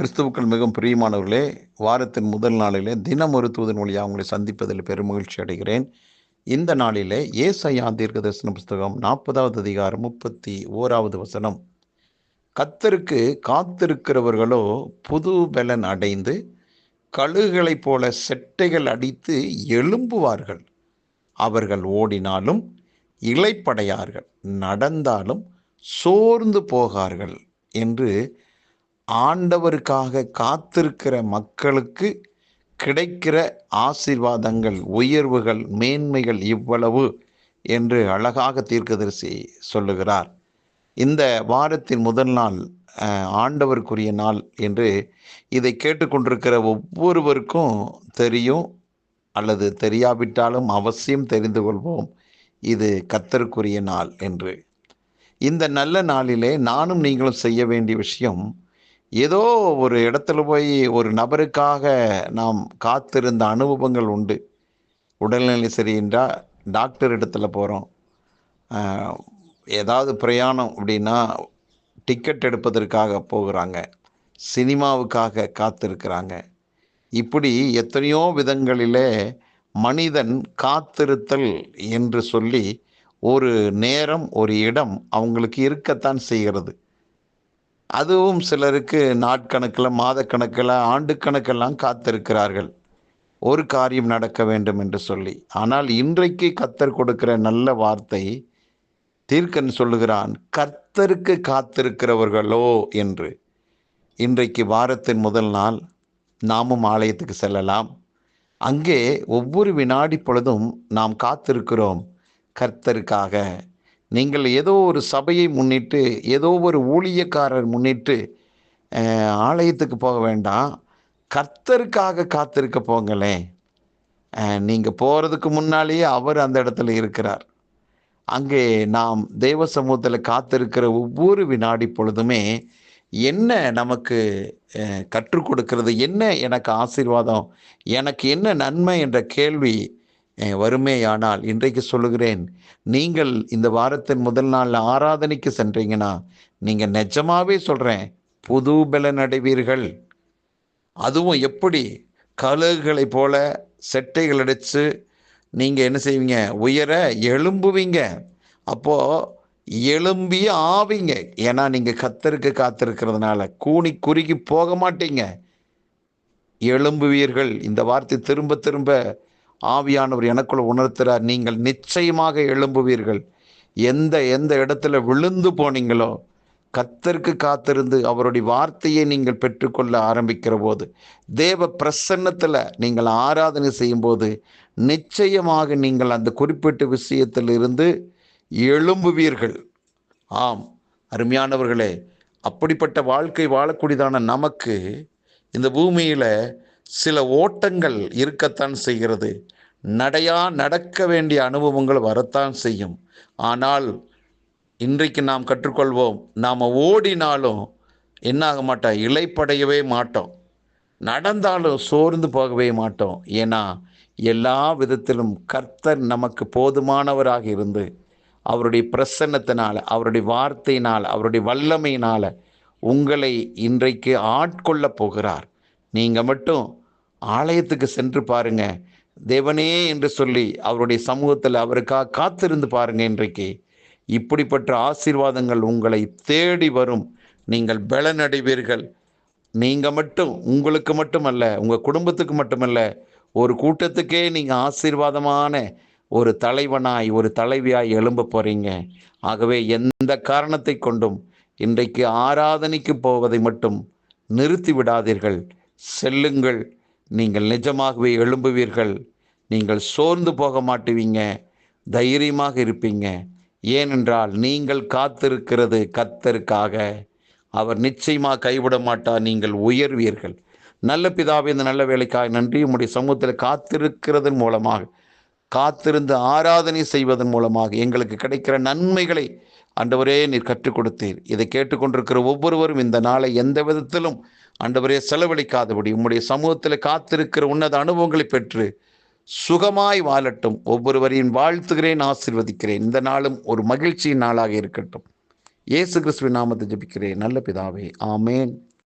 கிறிஸ்துவுக்கள் மிகவும் பிரியமானவர்களே வாரத்தின் முதல் நாளிலே தினம் ஒரு தூதன் வழியாக அவங்களை சந்திப்பதில் பெருமகிழ்ச்சி அடைகிறேன். இந்த நாளிலே ஏசையா தீர்க்க தரிசன புஸ்தகம் நாற்பதாவது அதிகாரம் முப்பத்தி ஓராவது வசனம். கத்தருக்கு காத்திருக்கிறவர்களோ புது பலன் அடைந்து கழுகுகளைப் போல செட்டைகள் அடித்து எழும்புவார்கள். அவர்கள் ஓடினாலும் இளைப்படையார்கள் நடந்தாலும் சோர்ந்து போகார்கள் என்று ஆண்டவருக்காக காத்திருக்கிற மக்களுக்கு கிடைக்கிற ஆசீர்வாதங்கள் உயர்வுகள் மேன்மைகள் இவ்வளவு என்று அழகாக தீர்க்கதரிசி சொல்லுகிறார். இந்த வாரத்தின் முதல் நாள் ஆண்டவருக்குரிய நாள் என்று இதை கேட்டுக்கொண்டிருக்கிற ஒவ்வொருவருக்கும் தெரியும். அல்லது தெரியாவிட்டாலும் அவசியம் தெரிந்து கொள்வோம். இது கத்தருக்குரிய நாள் என்று. இந்த நல்ல நாளிலே நானும் நீங்களும் செய்ய வேண்டிய விஷயம் ஏதோ ஒரு இடத்துல போய் ஒரு நபருக்காக நாம் காத்திருந்த அனுபவங்கள் உண்டு. உடல்நிலை சரியின்றா டாக்டர் இடத்துல போகிறோம் ஏதாவது பிரயாணம் அப்படின்னா டிக்கெட் எடுப்பதற்காக போகிறாங்க. சினிமாவுக்காக காத்திருக்கிறாங்க. இப்படி எத்தனையோ விதங்களிலே மனிதன் காத்திருத்தல் என்று சொல்லி ஒரு நேரம் ஒரு இடம் அவங்களுக்கு இருக்கத்தான் செய்கிறது. அதுவும் சிலருக்கு நாட்கணக்கில் மாதக்கணக்கில் ஆண்டு கணக்கெல்லாம் காத்திருக்கிறார்கள். ஒரு காரியம் நடக்க வேண்டும் என்று சொல்லி. ஆனால் இன்றைக்கு கத்தர் கொடுக்கிற நல்ல வார்த்தை தீர்க்கன் சொல்லுகிறான் கர்த்தருக்கு காத்திருக்கிறவர்களோ என்று. இன்றைக்கு வாரத்தின் முதல் நாள் நாமும் ஆலயத்துக்கு செல்லலாம். அங்கே ஒவ்வொரு வினாடி பொழுதும் நாம் காத்திருக்கிறோம் கர்த்தருக்காக நீங்கள் ஏதோ ஒரு சபையை முன்னிட்டு ஏதோ ஒரு ஊழியக்காரர் முன்னிட்டு ஆலயத்துக்கு போக வேண்டாம். கர்த்தருக்காக காத்திருக்க போங்களேன். நீங்கள் போகிறதுக்கு முன்னாலேயே அவர் அந்த இடத்துல இருக்கிறார். அங்கே நாம் தேவ சமூகத்தில் காத்திருக்கிற ஒவ்வொரு வினாடி பொழுதுமே என்ன நமக்கு கற்றுக் கொடுக்கிறது? என்ன எனக்கு ஆசீர்வாதம்? எனக்கு என்ன நன்மை? என்ற கேள்வி வறுமையானால் இன்றைக்கு சொல்லுகிறேன் நீங்கள் இந்த வாரத்தின் முதல் நாள் ஆராதனைக்கு சென்றீங்கன்னா நீங்கள் நிஜமாவே சொல்கிறேன் புது பலன் அடைவீர்கள். அதுவும் எப்படி? கழுகுகளை போல செட்டைகள் அடித்து நீங்கள் என்ன செய்வீங்க? உயர எழும்புவீங்க. அப்போது எழும்பி ஆவீங்க. ஏன்னா நீங்கள் கத்தருக்கு காத்திருக்கிறதுனால கூனி குறுகி போக மாட்டீங்க. எழும்புவீர்கள். இந்த வார்த்தை திரும்ப திரும்ப ஆவியானவர் எனக்குள்ள உணர்த்துறார். நீங்கள் நிச்சயமாக எழும்புவீர்கள். எந்த எந்த இடத்துல விழுந்து போனீங்களோ கத்தருக்கு காத்திருந்து அவருடைய வார்த்தையை நீங்கள் பெற்றுக்கொள்ள ஆரம்பிக்கிற போது தேவ பிரசன்னத்தில் நீங்கள் ஆராதனை செய்யும்போது நிச்சயமாக நீங்கள் அந்த குறிப்பிட்ட விஷயத்திலிருந்து எழும்புவீர்கள். ஆம் அருமையானவர்களே அப்படிப்பட்ட வாழ்க்கை வாழக்கூடியதான நமக்கு இந்த பூமியில் சில ஓட்டங்கள் இருக்கத்தான் செய்கிறது. நடையா நடக்க வேண்டிய அனுபவங்கள் வரத்தான் செய்யும். ஆனால் இன்றைக்கு நாம் கற்றுக்கொள்வோம் நாம் ஓடினாலும் என்ன ஆக மாட்டோம்? இலைப்படையவே மாட்டோம். நடந்தாலும் சோர்ந்து போகவே மாட்டோம். ஏன்னா எல்லா விதத்திலும் கர்த்தர் நமக்கு போதுமானவராக இருந்து அவருடைய பிரசன்னத்தினால் அவருடைய வார்த்தையினால் அவருடைய வல்லமையினால் உங்களை இன்றைக்கு ஆட்கொள்ள போகிறார். நீங்கள் மட்டும் ஆலயத்துக்கு சென்று பாருங்க. தேவனே என்று சொல்லி அவருடைய சமூகத்தில் அவருக்காக காத்திருந்து பாருங்க இன்றைக்கு. இப்படிப்பட்ட ஆசீர்வாதங்கள் உங்களை தேடி வரும். நீங்கள் பலனடைவீர்கள். நீங்கள் மட்டும் உங்களுக்கு மட்டுமல்ல உங்கள் குடும்பத்துக்கு மட்டுமல்ல ஒரு கூட்டத்துக்கே நீங்கள் ஆசீர்வாதமான ஒரு தலைவனாய் ஒரு தலைவியாய் எழும்ப போகிறீங்க ஆகவே எந்த காரணத்தை கொண்டும் இன்றைக்கு ஆராதனைக்கு போவதை மட்டும் நிறுத்தி விடாதீர்கள் செல்லுங்கள். நீங்கள் நிஜமாகவே எழும்புவீர்கள். நீங்கள் சோர்ந்து போக மாட்டுவீங்க. தைரியமாக இருப்பீங்க. ஏனென்றால் நீங்கள் காத்திருக்கிறது கத்தருக்காக அவர் நிச்சயமாக கைவிட மாட்டார் நீங்கள் உயர்வீர்கள். நல்ல பிதாவே இந்த நல்ல வேலைக்காக நன்றி. உம்முடைய சமூகத்தில் காத்திருக்கிறதன் மூலமாக காத்திருந்து ஆராதனை செய்வதன் மூலமாக எங்களுக்கு கிடைக்கிற நன்மைகளை ஆண்டவரே நீர் கற்றுக் கொடுத்தீர். இதை கேட்டுக்கொண்டிருக்கிற ஒவ்வொருவரும் இந்த நாளை எந்த விதத்திலும் ஆண்டவரே செலவழிக்காதபடி உம்முடைய சமூகத்தில் காத்திருக்கிற உன்னத அனுபவங்களை பெற்று சுகமாய் வாழட்டும். ஒவ்வொருவரையும் வாழ்த்துகிறேன் ஆசீர்வதிக்கிறேன். இந்த நாளும் ஒரு மகிழ்ச்சியின் நாளாக இருக்கட்டும். இயேசு கிறிஸ்துவின் நாமத்தை ஜபிக்கிறேன். நல்ல பிதாவே ஆமேன்.